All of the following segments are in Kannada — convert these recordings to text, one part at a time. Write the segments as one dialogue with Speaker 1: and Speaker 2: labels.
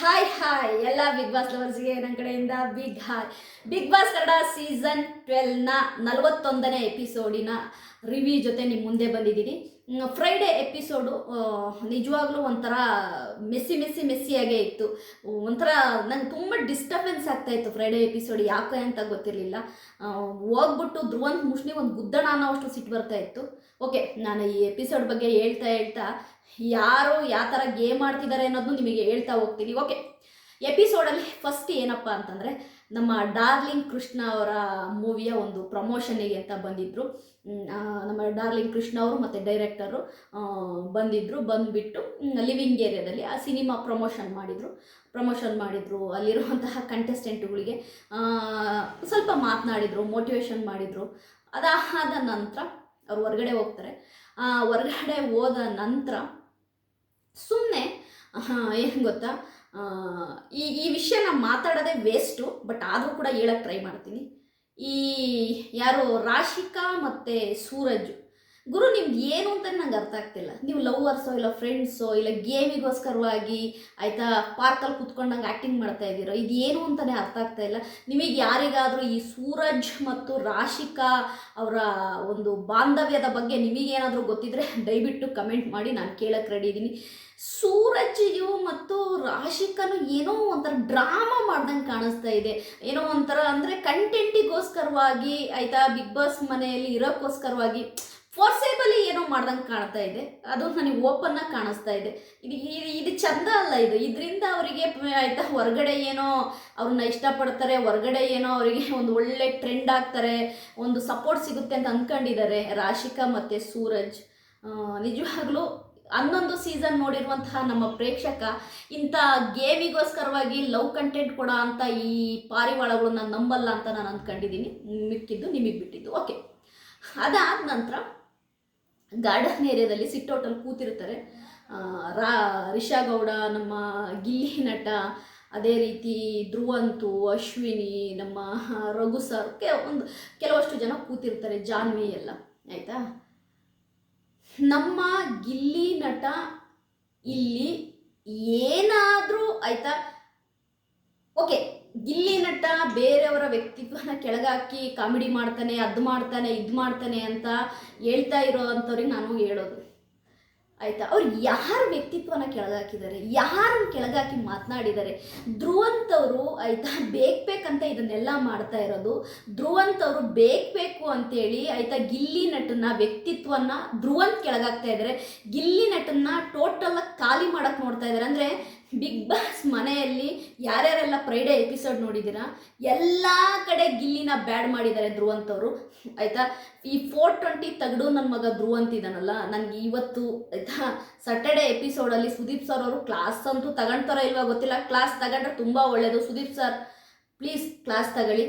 Speaker 1: ಹಾಯ್ ಹಾಯ್ ಎಲ್ಲ ಬಿಗ್ ಬಾಸ್ ಲವರ್ಸ್ಗೆ ನನ್ನ ಕಡೆಯಿಂದ big hi big boss Kannada season ಟ್ವೆಲ್ನ ನಲವತ್ತೊಂದನೇ ಎಪಿಸೋಡಿನ ರಿವ್ಯೂ ಜೊತೆ ನಿಮ್ಮ ಮುಂದೆ ಬಂದಿದ್ದೀನಿ ಫ್ರೈಡೇ ಎಪಿಸೋಡು ನಿಜವಾಗ್ಲೂ ಒಂಥರ ಮೆಸ್ಸಿ ಮೆಸ್ಸಿ ಮೆಸ್ಸಿಯಾಗೇ ಇತ್ತು ಒಂಥರ ನಂಗೆ ತುಂಬ ಡಿಸ್ಟರ್ಬೆನ್ಸ್ ಆಗ್ತಾ ಇತ್ತು ಫ್ರೈಡೇ ಎಪಿಸೋಡ್ ಯಾಕೆ ಅಂತ ಗೊತ್ತಿರಲಿಲ್ಲ ಹೋಗ್ಬಿಟ್ಟು ಧ್ರುವಂತ ಮುಷ್ಣಿ ಒಂದು ಗುದ್ದಣ ಅನ್ನೋಷ್ಟು ಸಿಟ್ಟು ಬರ್ತಾ ಇತ್ತು ಓಕೆ ನಾನು ಈ ಎಪಿಸೋಡ್ ಬಗ್ಗೆ ಹೇಳ್ತಾ ಹೇಳ್ತಾ ಯಾರು ಯಾವ ಥರ ಗೇಮ್ ಆಡ್ತಿದ್ದಾರೆ ಅನ್ನೋದನ್ನು ನಿಮಗೆ ಹೇಳ್ತಾ ಹೋಗ್ತೀನಿ. ಓಕೆ ಎಪಿಸೋಡಲ್ಲಿ ಫಸ್ಟ್ ಏನಪ್ಪ ಅಂತಂದರೆ ನಮ್ಮ ಡಾರ್ಲಿಂಗ್ ಕೃಷ್ಣ ಅವರ ಮೂವಿಯ ಒಂದು ಪ್ರಮೋಷನಿಗೆ ಅಂತ ಬಂದಿದ್ದರು ನಮ್ಮ ಡಾರ್ಲಿಂಗ್ ಕೃಷ್ಣ ಅವರು ಮತ್ತು ಡೈರೆಕ್ಟರು ಬಂದಿದ್ದರು ಬಂದುಬಿಟ್ಟು ಲಿವಿಂಗ್ ಏರಿಯಾದಲ್ಲಿ ಆ ಸಿನಿಮಾ ಪ್ರಮೋಷನ್ ಮಾಡಿದರು. ಪ್ರಮೋಷನ್ ಮಾಡಿದರು, ಅಲ್ಲಿರುವಂತಹ ಕಂಟೆಸ್ಟೆಂಟ್ಗಳಿಗೆ ಸ್ವಲ್ಪ ಮಾತನಾಡಿದರು ಮೋಟಿವೇಶನ್ ಮಾಡಿದರು. ಅದಾದ ನಂತರ ಅವ್ರು ಹೊರಗಡೆ ಹೋಗ್ತಾರೆ. ಹೊರಗಡೆ ಹೋದ ನಂತರ ಸುಮ್ಮನೆ ಏನು ಗೊತ್ತಾ? ಈ ಈ ಈ ನಾನು ಮಾತಾಡೋದೇ ವೇಸ್ಟು ಬಟ್ ಆದರೂ ಕೂಡ ಹೇಳಕ್ಕೆ ಟ್ರೈ ಮಾಡ್ತೀನಿ. ಈ, ಯಾರು ರಾಶಿಕಾ ಮತ್ತು ಸೂರಜ್ ಗುರು, ನಿಮ್ಗೆ ಏನು ಅಂತ ನಂಗೆ ಅರ್ಥ ಆಗ್ತಿಲ್ಲ. ನೀವು ಲವರ್ಸೋ ಇಲ್ಲ ಫ್ರೆಂಡ್ಸೋ ಇಲ್ಲ ಗೇಮಿಗೋಸ್ಕರವಾಗಿ ಆಯಿತಾ ಪಾರ್ಕಲ್ಲಿ ಕುತ್ಕೊಂಡಂಗೆ ಆ್ಯಕ್ಟಿಂಗ್ ಮಾಡ್ತಾ ಇದ್ದೀರೋ, ಇದು ಏನು ಅಂತಲೇ ಅರ್ಥ ಆಗ್ತಾ ಇಲ್ಲ. ನಿಮಗೆ ಯಾರಿಗಾದರೂ ಈ ಸೂರಜ್ ಮತ್ತು ರಾಶಿಕಾ ಅವರ ಒಂದು ಬಾಂಧವ್ಯದ ಬಗ್ಗೆ ನಿಮಗೇನಾದರೂ ಗೊತ್ತಿದ್ರೆ ದಯವಿಟ್ಟು ಕಮೆಂಟ್ ಮಾಡಿ, ನಾನು ಕೇಳಕ್ಕೆ ರೆಡಿ ಇದ್ದೀನಿ. ಸೂರಜ್ಜಿಯು ಮತ್ತು ರಾಶಿಕನು ಏನೋ ಒಂಥರ ಡ್ರಾಮಾ ಮಾಡ್ದಂಗೆ ಕಾಣಿಸ್ತಾ ಇದೆ. ಏನೋ ಒಂಥರ ಅಂದರೆ ಕಂಟೆಂಟಿಗೋಸ್ಕರವಾಗಿ ಆಯಿತಾ ಬಿಗ್ ಬಾಸ್ ಮನೆಯಲ್ಲಿ ಇರೋಕ್ಕೋಸ್ಕರವಾಗಿ ಫೋರ್ಸೇಬಲಿ ಏನೋ ಮಾಡ್ದಂಗೆ ಕಾಣ್ತಾ ಇದೆ. ಅದು ನನಗೆ ಓಪನ್ ಆಗಿ ಕಾಣಿಸ್ತಾ ಇದೆ. ಇದು ಇದು- ಚಂದ ಅಲ್ಲ ಇದು. ಇದರಿಂದ ಅವರಿಗೆ ಆಯಿತಾ ಹೊರಗಡೆ ಏನೋ ಅವ್ರನ್ನ ಇಷ್ಟಪಡ್ತಾರೆ, ಹೊರಗಡೆ ಏನೋ ಅವರಿಗೆ ಒಂದು ಒಳ್ಳೆ ಟ್ರೆಂಡ್ ಆಗ್ತಾರೆ, ಒಂದು ಸಪೋರ್ಟ್ ಸಿಗುತ್ತೆ ಅಂತ ಅಂದ್ಕೊಂಡಿದ್ದಾರೆ ರಾಶಿಕಾ ಮತ್ತು ಸೂರಜ್. ನಿಜವಾಗ್ಲೂ ಹನ್ನೊಂದು ಸೀಸನ್ ನೋಡಿರುವಂತಹ ನಮ್ಮ ಪ್ರೇಕ್ಷಕ ಇಂಥ ಗೇಮಿಗೋಸ್ಕರವಾಗಿ ಲವ್ ಕಂಟೆಂಟ್ ಕೊಡೋ ಅಂತ ಈ ಪಾರಿವಾಳಗಳನ್ನ ನಂಬಲ್ಲ ಅಂತ ನಾನು ಅಂದ್ಕೊಂಡಿದ್ದೀನಿ ಮಿಕ್ಕಿದ್ದು ನಿಮಗೆ ಬಿಟ್ಟಿದ್ದು. ಓಕೆ ಅದಾದ ನಂತರ ಗಾರ್ಡನ್ ಏರಿಯಾದಲ್ಲಿ ಸಿಟ್ಟೋಟಲ್ಲಿ ಕೂತಿರ್ತಾರೆ ರಾ, ರಿಷಾ ಗೌಡ, ನಮ್ಮ ಗಿಲ್ಲಿ ನಟ, ಅದೇ ರೀತಿ ಧ್ರುವಂತು, ಅಶ್ವಿನಿ, ನಮ್ಮ ರಘು ಸರ್ ಒಂದು, ಕೆಲವಷ್ಟು ಜನ ಕೂತಿರ್ತಾರೆ, ಜಾನ್ವಿ ಎಲ್ಲ. ಆಯಿತಾ? ನಮ್ಮ ಗಿಲ್ಲಿ ನಟ ಇಲ್ಲಿ ಏನಾದರೂ, ಆಯಿತಾ? ಓಕೆ ಗಿಲ್ಲಿ ನಟ ಬೇರೆಯವರ ವ್ಯಕ್ತಿತ್ವನ ಕೆಳಗಾಕಿ ಕಾಮಿಡಿ ಮಾಡ್ತಾನೆ, ಅದು ಮಾಡ್ತಾನೆ, ಇದು ಮಾಡ್ತಾನೆ ಅಂತ ಹೇಳ್ತಾ ಇರೋ ಅಂಥವ್ರಿಗೆ ನಾನು ಹೇಳೋದು. ಆಯಿತಾ? ಅವ್ರು ಯಾರ ವ್ಯಕ್ತಿತ್ವನ ಕೆಳಗಾಕಿದ್ದಾರೆ? ಯಾರನ್ನು ಕೆಳಗಾಕಿ ಮಾತನಾಡಿದ್ದಾರೆ? ಧ್ರುವಂತವರು ಆಯಿತಾ? ಬೇಕು ಬೇಕಂತ ಇದನ್ನೆಲ್ಲ ಮಾಡ್ತಾ ಇರೋದು. ಧ್ರುವಂತವರು ಬೇಕು ಬೇಕು ಅಂತೇಳಿ, ಆಯಿತಾ, ಗಿಲ್ಲಿ ನಟನ ವ್ಯಕ್ತಿತ್ವನ ಧ್ರುವಂತ್ ಕೆಳಗಾಗ್ತಾ ಇದ್ದಾರೆ. ಗಿಲ್ಲಿ ನಟನ್ನ ಟೋಟಲ್ ಖಾಲಿ ಮಾಡಕ್ಕೆ ನೋಡ್ತಾ ಇದ್ದಾರೆ. ಅಂದರೆ ಬಿಗ್ ಬಾಸ್ ಮನೆಯಲ್ಲಿ ಯಾರ್ಯಾರೆಲ್ಲ ಫ್ರೈಡೇ ಎಪಿಸೋಡ್ ನೋಡಿದ್ದೀರಾ, ಎಲ್ಲ ಕಡೆ ಗಿಲ್ಲಿನ ಬ್ಯಾಡ್ ಮಾಡಿದ್ದಾರೆ ಧ್ರುವಂತವರು ಆಯಿತಾ? ಈ ಫೋರ್ ಟ್ವೆಂಟಿ ತಗಡು ನನ್ನ ಮಗ ಧ್ರುವಂತಿದ್ದಾನಲ್ಲ ನನಗೆ ಇವತ್ತು, ಆಯಿತಾ? ಸಟರ್ಡೆ ಎಪಿಸೋಡಲ್ಲಿ ಸುದೀಪ್ ಸರ್ ಅವರು ಕ್ಲಾಸ್ ಅಂತೂ ತಗೊಳ್ತಾರೋ ಇಲ್ವಾ ಗೊತ್ತಿಲ್ಲ. ಕ್ಲಾಸ್ ತಗೊಂಡ್ರೆ ತುಂಬ ಒಳ್ಳೆಯದು ಸುದೀಪ್ ಸರ್ ಪ್ಲೀಸ್ ಕ್ಲಾಸ್ ತಗೊಳ್ಳಿ.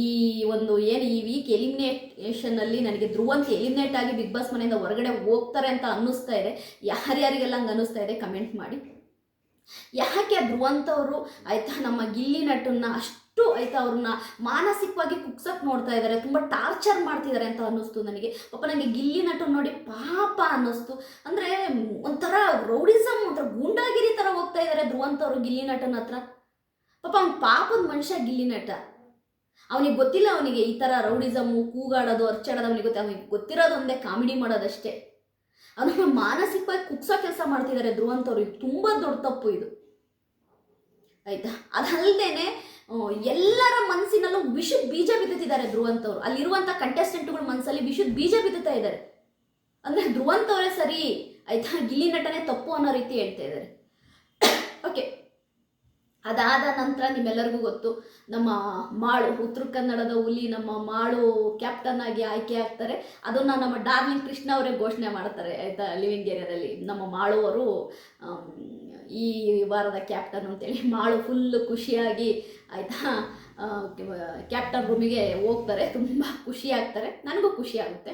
Speaker 1: ಈ ಒಂದು ಏನು, ಈ ವೀಕ್ ಎಲಿಮಿನೇಷನಲ್ಲಿ ನನಗೆ ಧ್ರುವಂತ ಎಲಿಮಿನೇಟ್ ಆಗಿ ಬಿಗ್ ಬಾಸ್ ಮನೆಯಿಂದ ಹೊರಗಡೆ ಹೋಗ್ತಾರೆ ಅಂತ ಅನ್ನಿಸ್ತಾ ಇದೆ. ಯಾರ್ಯಾರಿಗೆಲ್ಲ ಹಂಗೆ ಅನ್ನಿಸ್ತಾ ಇದೆ ಕಮೆಂಟ್ ಮಾಡಿ. ಯಾಕೆ ಧ್ರುವಂತವರು ಆಯಿತಾ ನಮ್ಮ ಗಿಲ್ಲಿ ನಟನ್ನ ಅಷ್ಟು ಆಯಿತಾ ಅವ್ರನ್ನ ಮಾನಸಿಕವಾಗಿ ಕುಗ್ಸಕ್ಕೆ ನೋಡ್ತಾ ಇದ್ದಾರೆ ತುಂಬ ಟಾರ್ಚರ್ ಮಾಡ್ತಿದ್ದಾರೆ ಅಂತ ಅನ್ನಿಸ್ತು ನನಗೆ. ಪಾಪ ನನಗೆ ಗಿಲ್ಲಿ ನಟನ್ ನೋಡಿ ಪಾಪ ಅನ್ನಿಸ್ತು. ಅಂದರೆ ಒಂಥರ ರೌಡಿಸಮ್ ಒಂಥರ ಗೂಂಡಾಗಿರಿ ಥರ ಹೋಗ್ತಾ ಇದ್ದಾರೆ ಧ್ರುವಂತವರು ಗಿಲ್ಲಿ ನಟನ ಹತ್ರ. ಪಾಪ ಅವ್ನ ಪಾಪದ ಮನುಷ್ಯ ಗಿಲ್ಲಿ ನಟ. ಅವನಿಗೆ ಗೊತ್ತಿಲ್ಲ ಅವನಿಗೆ ಈ ಥರ ರೌಡಿಸಮ್ಮು ಕೂಗಾಡೋದು, ಅರ್ಚಾಡೋದು, ಅವನಿಗೆ ಗೊತ್ತಿಲ್ಲ ಅವನಿಗೆ ಗೊತ್ತಿರೋದು ಒಂದೇ ಕಾಮಿಡಿ ಮಾಡೋದಷ್ಟೇ. ಅವನನ್ನ ಮಾನಸಿಕವಾಗಿ ಕುಗ್ಸೋ ಕೆಲಸ ಮಾಡ್ತಿದ್ದಾರೆ ಧ್ರುವಂತವ್ರು, ಇದು ತುಂಬ ದೊಡ್ಡ ತಪ್ಪು ಇದು. ಆಯ್ತಾ? ಅದಲ್ಲದೇನೆ ಎಲ್ಲರ ಮನಸ್ಸಿನಲ್ಲೂ ವಿಷದ ಬೀಜ ಬಿತ್ತುತ್ತಿದ್ದಾರೆ ಧ್ರುವಂತವ್ರು. ಅಲ್ಲಿರುವಂಥ ಕಂಟೆಸ್ಟೆಂಟ್ಗಳ ಮನಸ್ಸಲ್ಲಿ ವಿಷದ ಬೀಜ ಬಿತ್ತುತ್ತಾ ಇದ್ದಾರೆ ಅಂದರೆ ಧ್ರುವಂತವರೇ ಸರಿ, ಆಯ್ತಾ? ಗಿಲ್ಲಿ ನಟನೆ ತಪ್ಪು ಅನ್ನೋ ರೀತಿ ಹೇಳ್ತಾ ಇದ್ದಾರೆ ಓಕೆ ಅದಾದ ನಂತರ ನಿಮ್ಮೆಲ್ಲರಿಗೂ ಗೊತ್ತು, ನಮ್ಮ ಮಾಳು, ಉತ್ತರ ಕನ್ನಡದ ಹುಲಿ, ನಮ್ಮ ಮಾಳು ಕ್ಯಾಪ್ಟನ್ ಆಗಿ ಆಯ್ಕೆ ಆಗ್ತಾರೆ. ಅದನ್ನು ನಮ್ಮ ಡಾರ್ಲಿಂಗ್ ಕೃಷ್ಣ ಅವರೇ ಘೋಷಣೆ ಮಾಡ್ತಾರೆ, ಆಯಿತಾ ಲಿವಿಂಗ್ ಏರಿಯಾದಲ್ಲಿ ನಮ್ಮ ಮಾಳು ಅವರು ಈ ವಾರದ ಕ್ಯಾಪ್ಟನ್ ಅಂತೇಳಿ, ಮಾಳು ಫುಲ್ ಖುಷಿಯಾಗಿ, ಆಯಿತಾ ಕ್ಯಾಪ್ಟನ್ ರೂಮಿಗೆ ಹೋಗ್ತಾರೆ. ತುಂಬ ಖುಷಿ ಆಗ್ತಾರೆ. ನನಗೂ ಖುಷಿ ಆಗುತ್ತೆ.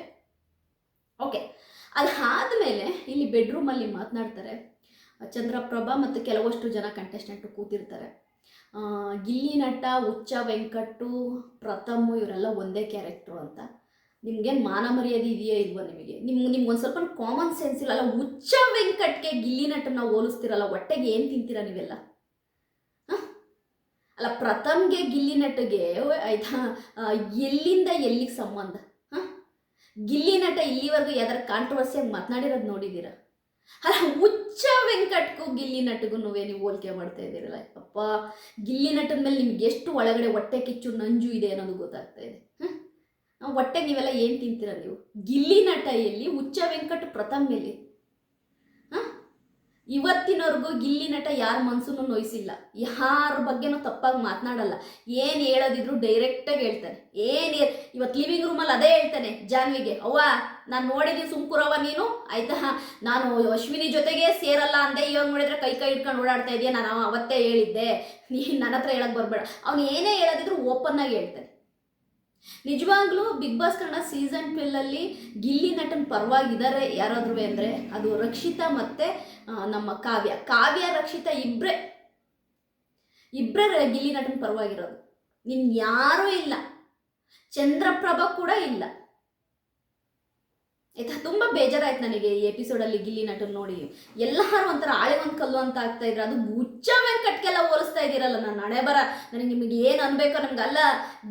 Speaker 1: ಓಕೆ ಅದಾದಮೇಲೆ ಇಲ್ಲಿ ಬೆಡ್ರೂಮಲ್ಲಿ ಮಾತನಾಡ್ತಾರೆ. ಚಂದ್ರಪ್ರಭಾ ಮತ್ತು ಕೆಲವಷ್ಟು ಜನ ಕಂಟೆಸ್ಟೆಂಟು ಕೂತಿರ್ತಾರೆ. ಗಿಲ್ಲಿ ನಟ ಉಚ್ಚ ವೆಂಕಟ್ಟು, ಪ್ರಥಮ್ ಇವರೆಲ್ಲ ಒಂದೇ ಕ್ಯಾರೆಕ್ಟ್ರು ಅಂತ. ನಿಮ್ಗೇನು ಮಾನ ಮರ್ಯಾದೆ ಇದೆಯಾ ಇಲ್ವೋ ನಿಮಗೆ? ನಿಮ್ಗೆ ನಿಮ್ಗೆ ಒಂದು ಸ್ವಲ್ಪ ಕಾಮನ್ ಸೆನ್ಸ್ ಇಲ್ಲ ಹುಚ್ಚ, ವೆಂಕಟ್ಗೆ ಗಿಲ್ಲಿ ನಟನ ಹೋಲಿಸ್ತಿರಲ್ಲ ಹೊಟ್ಟೆಗೆ ಏನು ತಿಂತೀರಾ ನೀವೆಲ್ಲ? ಅಲ್ಲ, ಪ್ರಥಮ್ಗೆ, ಗಿಲ್ಲಿ ನಟಗೆ, ಆಯ್ತಾ? ಎಲ್ಲಿಂದ ಎಲ್ಲಿಗೆ ಸಂಬಂಧ? ಹಾಂ? ಗಿಲ್ಲಿ ನಟ ಇಲ್ಲಿವರೆಗೂ ಯಾವ್ದಾರು ಕಾಂಟ್ರವರ್ಸಿಯಾಗಿ ಮಾತನಾಡಿರೋದು ನೋಡಿದ್ದೀರಾ ಅಲ್ಲ, ಹುಚ್ಚ ವೆಂಕಟ್ಗೂ ಗಿಲ್ಲಿ ನಟಗೂ ನೀವು ಹೋಲಿಕೆ ಮಾಡ್ತಾ ಇದ್ದೀರಲ್ಲ, ಅಪ್ಪ. ಗಿಲ್ಲಿ ನಟದ ಮೇಲೆ ನಿಮ್ಗೆ ಎಷ್ಟು ಒಳಗಡೆ ಹೊಟ್ಟೆ ಕಿಚ್ಚು ನಂಜು ಇದೆ ಅನ್ನೋದು ಗೊತ್ತಾಗ್ತಾ ಇದೆ. ಹೊಟ್ಟೆಗೆ ನೀವೆಲ್ಲ ಏನು ತಿಂತೀರ ನೀವು? ಗಿಲ್ಲಿ ನಟ ಎಲ್ಲಿ, ಹುಚ್ಚ ವೆಂಕಟ್ ಪ್ರಥಮ್ ಎಲ್ಲಿ? ಇವತ್ತಿನವರೆಗೂ ಗಿಲ್ಲಿ ನಟ ಯಾರ ಮನ್ಸನ್ನು ನೋಯಿಸಿಲ್ಲ. ಯಾರ ಬಗ್ಗೆನೂ ತಪ್ಪಾಗಿ ಮಾತನಾಡಲ್ಲ. ಏನು ಹೇಳೋದಿದ್ರು ಡೈರೆಕ್ಟಾಗಿ ಹೇಳ್ತಾನೆ ಏನು ಇವತ್ತು ಲಿವಿಂಗ್ ರೂಮಲ್ಲಿ ಅದೇ ಹೇಳ್ತಾನೆ ಜಾನ್ವಿಗೆ. ಅವ್ವ, ನಾನು ನೋಡಿದ್ದೀನಿ ಸುಮ್ಕುರವ ನೀನು? ಆಯ್ತಾ? ನಾನು ಅಶ್ವಿನಿ ಜೊತೆಗೆ ಸೇರಲ್ಲ ಅಂದೆ ಇವಾಗ ನೋಡಿದ್ರೆ ಕೈ ಕೈ ಇಟ್ಕೊಂಡು ಓಡಾಡ್ತಾ ಇದೆಯಾ, ನಾನು ಅವತ್ತೇ ಹೇಳಿದ್ದೆ. ನೀನು ನನ್ನ ಹತ್ರ ಹೇಳಕ್ ಬರಬೇಡ. ಅವ್ನು ಏನೇ ಹೇಳೋದಿದ್ರು ಓಪನ್ ಆಗಿ ಹೇಳ್ತಾನೆ. ನಿಜವಾಗ್ಲೂ ಬಿಗ್ ಬಾಸ್ ಕನ್ನಡ ಸೀಸನ್ ಟ್ವೆಲ್ಲಲ್ಲಿ ಗಿಲ್ಲಿ ನಟನ್ ಪರವಾಗಿದ್ದಾರೆ ಯಾರಾದ್ರೂ ಅಂದರೆ ಅದು ರಕ್ಷಿತಾ ಮತ್ತೆ ನಮ್ಮ ಕಾವ್ಯ. ಕಾವ್ಯ, ರಕ್ಷಿತಾ ಇಬ್ಬರೇ ಇಬ್ಬರೇ ಗಿಲ್ಲಿ ನಟನ್ ಪರವಾಗಿರೋದು. ನಿನ್ ಯಾರೂ ಇಲ್ಲ. ಚಂದ್ರಪ್ರಭಾ ಕೂಡ ಇಲ್ಲ. ಆಯ್ತಾ ತುಂಬ ಬೇಜಾರಾಯ್ತು ನನಗೆ ಈ ಎಪಿಸೋಡಲ್ಲಿ ಗಿಲ್ಲಿ ನಟನ್ ನೋಡಿ. ಎಲ್ಲರೂ ಒಂಥರ ಆಳೆ ಒಂದು ಕಲ್ಲು ಅಂತ ಆಗ್ತಾ ಇದ್ರೆ. ಅದು ಹುಚ್ಚ ವೆಂಕಟ್ಗೆಲ್ಲ ಹೋಲಿಸ್ತಾ ಇದ್ದೀರಲ್ಲ ನಾನು ಹಣೆ ಬರ. ನನಗೆ ನಿಮಗೆ ಏನು ಅನ್ಬೇಕೋ ಅಲ್ಲ.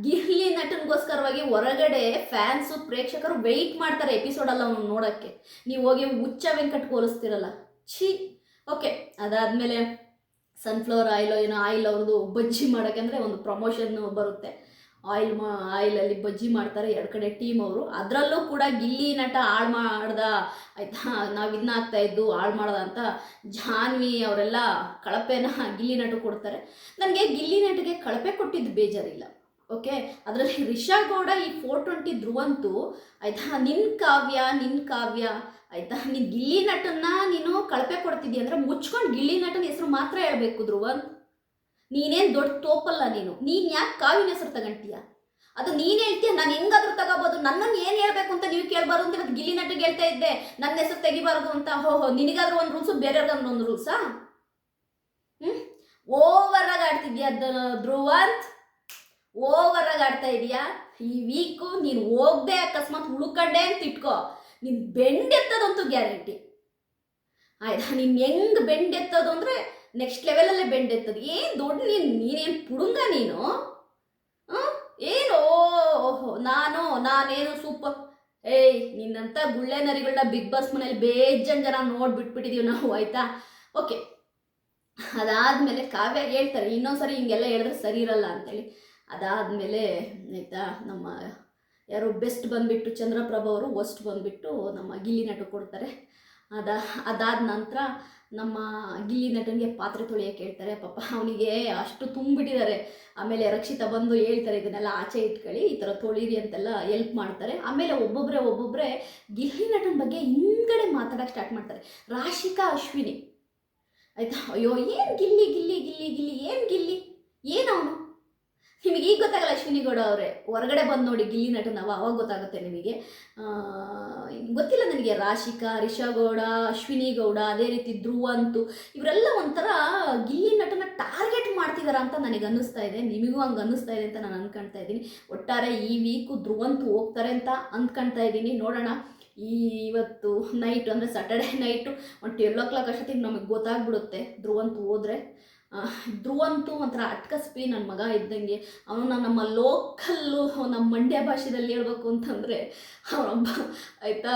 Speaker 1: ಗಿಲ್ಲಿ ನಟನ್ಗೋಸ್ಕರವಾಗಿ ಹೊರಗಡೆ ಫ್ಯಾನ್ಸು ಪ್ರೇಕ್ಷಕರು ವೆಯ್ಟ್ ಮಾಡ್ತಾರೆ ಎಪಿಸೋಡಲ್ಲ ಅವ್ನು ನೋಡೋಕ್ಕೆ. ನೀವು ಹೋಗಿ ಹುಚ್ಚ ವೆಂಕಟ್ಗೆ ಹೋಲಿಸ್ತಿರಲ್ಲ. ಛೀ. ಓಕೆ ಅದಾದಮೇಲೆ ಸನ್ಫ್ಲವರ್ ಆಯಿಲ್ ಏನೋ ಆಯಿಲ್ ಅವ್ರದ್ದು ಬಜ್ಜಿ ಮಾಡೋಕ್ಕೆ ಅಂದರೆ ಒಂದು ಪ್ರಮೋಷನ್ ಬರುತ್ತೆ. ಆಯಿಲ್ ಮಾ, ಆಯಿಲಲ್ಲಿ ಬಜ್ಜಿ ಮಾಡ್ತಾರೆ ಎರಡು ಕಡೆ ಟೀಮ್ ಅವರು. ಅದರಲ್ಲೂ ಕೂಡ ಗಿಲ್ಲಿ ನಟ ಹಾಳು ಮಾಡ್ದ, ಆಯ್ತಾ, ನಾವು ಇದನ್ನ ಆಗ್ತಾ ಇದ್ದು ಹಾಳು ಮಾಡ್ದ ಅಂತ ಜಾನ್ವಿ ಅವರೆಲ್ಲ ಕಳಪೆನ ಗಿಲ್ಲಿ ನಟು ಕೊಡ್ತಾರೆ. ನನಗೆ ಗಿಲ್ಲಿ ನಟಿಗೆ ಕಳಪೆ ಕೊಟ್ಟಿದ್ದು ಬೇಜಾರಿಲ್ಲ, ಓಕೆ? ಅದರಲ್ಲಿ ರಿಷಾ ಗೌಡ ಈ ಫೋರ್ ಟ್ವೆಂಟಿ ಧ್ರುವಂತೂ, ಆಯ್ತಾ ನಿನ್ನ ಕಾವ್ಯ ನಿನ್ನ ಕಾವ್ಯ, ಆಯ್ತಾ, ನೀನು ಗಿಲ್ಲಿ ನಟನ್ನ ನೀನು ಕಳಪೆ ಕೊಡ್ತಿದ್ದೀಯ ಅಂದರೆ ಮುಚ್ಕೊಂಡು ಗಿಲ್ಲಿ ನಟನ ಹೆಸರು ಮಾತ್ರ ಹೇಳ್ಬೇಕು ಧ್ರುವಂತ್ ನೀನೇನು ದೊಡ್ಡ ತೋಪಲ್ಲ ನೀನು? ನೀನು ಯಾಕೆ ಕಾವಿನ ಹೆಸರು ತಗೊಂತೀಯ ಅದು ನೀನು ಹೇಳ್ತೀಯ, ನಾನು ಹೆಂಗಾದ್ರೂ ತಗೋಬೋದು. ನನ್ನನ್ನು ಏನು ಹೇಳಬೇಕು ಅಂತ ನೀವು ಕೇಳಬಾರ್ದು ಅಂತ ಇವತ್ತು ಗಿಲ್ಲಿ ನಟಿಗೆ ಹೇಳ್ತಾ ಇದ್ದೆ. ನನ್ನ ಹೆಸರು ತೆಗಿಬಾರ್ದು ಅಂತ. ಹೋ ನಿನಗಾದ್ರೂ ಒಂದು ರೂಲ್ಸು ಬೇರೆಯವ್ರಿಗಾದ್ರೂ ಒಂದು ರೂಲ್ಸಾ ಹ್ಞೂ ಓವರಾಗಿ ಆಡ್ತಿದ್ಯಾ ದ- ಧ್ರುವಂತ್? ಓವರಾಗಿ ಆಡ್ತಾ ಇದೀಯಾ? ಈ ವೀಕು ನೀನು ಹೋಗದೆ ಅಕಸ್ಮಾತ್ ಉಳ್ಕೊಂಡೆ ಅಂತ ಇಟ್ಕೋ. ನೀನು ಬೆಂಡೆತ್ತದಂತೂ ಗ್ಯಾರಂಟಿ ಆಯ್ತಾ? ನೀನು ಹೆಂಗೆ ಬೆಂಡೆತ್ತದು ಅಂದರೆ ನೆಕ್ಸ್ಟ್ ಲೆವೆಲಲ್ಲೇ ಬೆಂಡೆತ್ತದು. ಏನು ದೊಡ್ಡ ನೀನು, ನೀನೇನು ಪುಡುಂಗ ನೀನು? ಏನು? ಓಹೋ, ನಾನು, ನಾನೇನು ಸೂಪರ್. ಏಯ್, ನಿನ್ನಂತ ಗುಳ್ಳೆ ನರಿಗಳನ್ನ ಬಿಗ್ ಬಾಸ್ ಮನೇಲಿ ಬೇಜನ್ ಜನ ನೋಡ್ಬಿಟ್ಬಿಟ್ಟಿದೀವಿ ನಾವು, ಆಯ್ತಾ? ಓಕೆ ಅದಾದ್ಮೇಲೆ ಕಾವ್ಯ ಹೇಳ್ತಾರೆ, ಇನ್ನೊಂದ್ಸರಿ ಹಿಂಗೆಲ್ಲ ಹೇಳಿದ್ರೆ ಸರಿ ಇರಲ್ಲ ಅಂತೇಳಿ. ಅದಾದಮೇಲೆ, ಆಯಿತಾ, ನಮ್ಮ ಯಾರು ಬೆಸ್ಟ್ ಬಂದುಬಿಟ್ಟು ಚಂದ್ರಪ್ರಭ ಅವರು ವರ್ಸ್ಟ್ ಬಂದುಬಿಟ್ಟು ನಮ್ಮ ಗಿಲ್ಲಿ ನಟು ಕೊಡ್ತಾರೆ. ಅದ, ಅದಾದ ನಂತರ ನಮ್ಮ ಗಿಲ್ಲಿ ನಟನಿಗೆ ಪಾತ್ರೆ ತೊಳೆಯೋಕೆ ಹೇಳ್ತಾರೆ, ಪಾಪ ಅವನಿಗೆ ಅಷ್ಟು ತುಂಬಿಟ್ಟಿದ್ದಾರೆ. ಆಮೇಲೆ ರಕ್ಷಿತಾ ಬಂದು ಹೇಳ್ತಾರೆ, ಇದನ್ನೆಲ್ಲ ಆಚೆ ಇಟ್ಕೊಳ್ಳಿ, ಈ ಥರ ತೊಳೀರಿ ಅಂತೆಲ್ಲ ಎಲ್ಪ್ ಮಾಡ್ತಾರೆ. ಆಮೇಲೆ ಒಬ್ಬೊಬ್ಬರೇ ಒಬ್ಬೊಬ್ಬರೇ ಗಿಲ್ಲಿ ನಟನ ಬಗ್ಗೆ ಹಿಂಗಡೆ ಮಾತಾಡೋಕೆ ಸ್ಟಾರ್ಟ್ ಮಾಡ್ತಾರೆ. ರಾಶಿಕಾ ಅಶ್ವಿನಿ. ಆಯಿತಾ? ಅಯ್ಯೋ, ಏನು ಗಿಲ್ಲಿ ಗಿಲ್ಲಿ ಗಿಲ್ಲಿ ಗಿಲ್ಲಿ, ಏನು ಗಿಲ್ಲಿ? ಏನು ಅವನು? ನಿಮಗೆ ಈಗ ಗೊತ್ತಾಗಲ್ಲ ಅಶ್ವಿನಿ ಗೌಡ ಅವರೇ. ಹೊರಗಡೆ ಬಂದು ನೋಡಿ ಗಿಲ್ಲಿ ನಟನ ಅವ ಅವಾಗ ಗೊತ್ತಾಗುತ್ತೆ ನಿಮಗೆ. ಗೊತ್ತಿಲ್ಲ ನನಗೆ. ರಾಶಿಕಾ ರಿಷಾ ಗೌಡ ಅಶ್ವಿನಿ ಗೌಡ ಅದೇ ರೀತಿ ಧ್ರುವಂತು ಇವರೆಲ್ಲ ಒಂಥರ ಗಿಲ್ಲಿ ನಟನ ಟಾರ್ಗೆಟ್ ಮಾಡ್ತಿದಾರ ಅಂತ ನನಗೆ ಅನ್ನಿಸ್ತಾ ಇದೆ. ನಿಮಗೂ ಹಂಗೆ ಅನ್ನಿಸ್ತಾ ಇದೆ ಅಂತ ನಾನು ಅಂದ್ಕೊಳ್ತಾ ಇದ್ದೀನಿ. ಒಟ್ಟಾರೆ ಈ ವೀಕು ಧ್ರುವಂತು ಹೋಗ್ತಾರೆ ಅಂತ ಅಂದ್ಕೊಳ್ತಾ ಇದ್ದೀನಿ. ನೋಡೋಣ. ಈ ಇವತ್ತು ನೈಟ್ ಅಂದರೆ ಸ್ಯಾಟರ್ಡೆ ನೈಟು ಒಂದು ಟ್ವೆಲ್ ಓ ಕ್ಲಾಕ್ ಅಷ್ಟೊತ್ತಿಗೆ ನಮಗೆ ಗೊತ್ತಾಗ್ಬಿಡುತ್ತೆ. ಧ್ರುವಂತು ಹೋದರೆ. ಧ್ರುವಂತು ಒಂಥರ ಅಟ್ಕಸ್ಪಿ ನನ್ನ ಮಗ ಇದ್ದಂಗೆ. ಅವನು ನಮ್ಮ ಲೋಕಲ್ಲು, ನಮ್ಮ ಮಂಡ್ಯ ಭಾಷೆದಲ್ಲಿ ಹೇಳ್ಬೇಕು ಅಂತಂದರೆ, ಅವನೊಬ್ಬ ಆಯಿತಾ,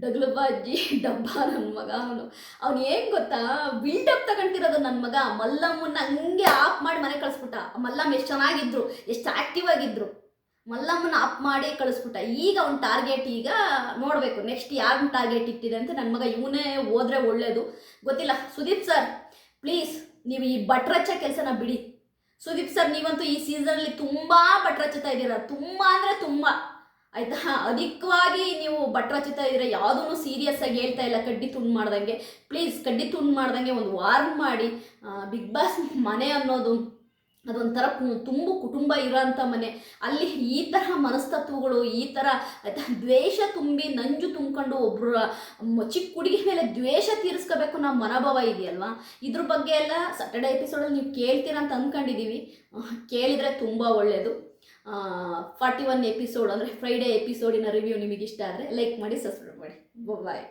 Speaker 1: ಡಗ್ಲಬಾಜಿ ಡಬ್ಬ ನನ್ನ ಮಗ ಅವನು. ಅವ್ನು ಏನು ಗೊತ್ತಾ ಬಿಲ್ಡಪ್ ತಗೊಂತಿರೋದು ನನ್ನ ಮಗ. ಮಲ್ಲಮ್ಮನ್ನ ಹಂಗೆ ಆಫ್ ಮಾಡಿ ಮನೆ ಕಳಿಸ್ಬಿಟ್ಟ. ಮಲ್ಲಮ್ಮ ಎಷ್ಟು ಚೆನ್ನಾಗಿದ್ರು, ಎಷ್ಟು ಆ್ಯಕ್ಟಿವ್ ಆಗಿದ್ರು. ಮಲ್ಲಮ್ಮನ ಆಫ್ ಮಾಡಿ ಕಳಿಸ್ಬಿಟ್ಟ. ಈಗ ಅವ್ನ ಟಾರ್ಗೆಟ್ ಈಗ ನೋಡಬೇಕು. ನೆಕ್ಸ್ಟ್ ಯಾರನ್ನ ಟಾರ್ಗೆಟ್ ಇಟ್ಟಿದೆ ಅಂತ ನನ್ನ ಮಗ ಇವನೇ ಹೋದ್ರೆ ಒಳ್ಳೆಯದು ಗೊತ್ತಿಲ್ಲ. ಸುದೀಪ್ ಸರ್ ಪ್ಲೀಸ್ ನೀವು ಈ ಬಟ್ರಚ್ಚ ಕೆಲಸನ ಬಿಡಿ. ಸುದೀಪ್ ಸರ್, ನೀವಂತೂ ಈ ಸೀಸನಲ್ಲಿ ತುಂಬ ಬಟ್ರಚ್ಚುತ್ತಾ ಇದ್ದೀರಾ? ತುಂಬ ಅಂದರೆ ತುಂಬ. ಆಯಿತಾ? ಅಧಿಕವಾಗಿ ನೀವು ಬಟ್ರಚ್ಚುತ್ತಾ ಇದ್ದೀರಾ ಯಾವುದೂ ಸೀರಿಯಸ್ ಆಗಿ ಹೇಳ್ತಾ ಇಲ್ಲ. ಕಡ್ಡಿ ತುಂಡು ಮಾಡ್ದಂಗೆ. ಪ್ಲೀಸ್ ಕಡ್ಡಿ ತುಂಡು ಮಾಡ್ದಂಗೆ ಒಂದು ವಾರ್ನ್ ಮಾಡಿ. ಬಿಗ್ ಬಾಸ್ ಮನೆ ಅನ್ನೋದು ಅದೊಂಥರ ತುಂಬ ಕುಟುಂಬ ಇರೋಂಥ ಮನೆ. ಅಲ್ಲಿ ಈ ಥರ ಮನಸ್ತತ್ವಗಳು, ಈ ಆಯ್ತಾ ದ್ವೇಷ ತುಂಬಿ ನಂಜು ತುಂಬಿಕೊಂಡು ಒಬ್ಬರ ಚಿಕ್ಕ ಹುಡುಗಿ ಮೇಲೆ ದ್ವೇಷ ತೀರಿಸ್ಕೋಬೇಕು ನಮ್ಮ ಮನೋಭಾವ ಇದೆಯಲ್ವಾ? ಇದ್ರ ಬಗ್ಗೆ ಎಲ್ಲ ಸಾಟರ್ಡೆ ಎಪಿಸೋಡಲ್ಲಿ ನೀವು ಕೇಳ್ತೀರಾ ಅಂತ ಅಂದ್ಕೊಂಡಿದ್ದೀವಿ ಕೇಳಿದ್ರೆ ಕೇಳಿದರೆ ತುಂಬ ಒಳ್ಳೆಯದು ಫಾರ್ಟಿ ಒನ್ ಎಪಿಸೋಡ್ ಅಂದರೆ ಫ್ರೈಡೇ ಎಪಿಸೋಡಿನ ರಿವ್ಯೂ ನಿಮಗೆ ಇಷ್ಟ ಆದರೆ ಲೈಕ್ ಮಾಡಿ ಸಬ್ಸ್ಕ್ರೈಬ್ ಮಾಡಿ. ಬಾಯ್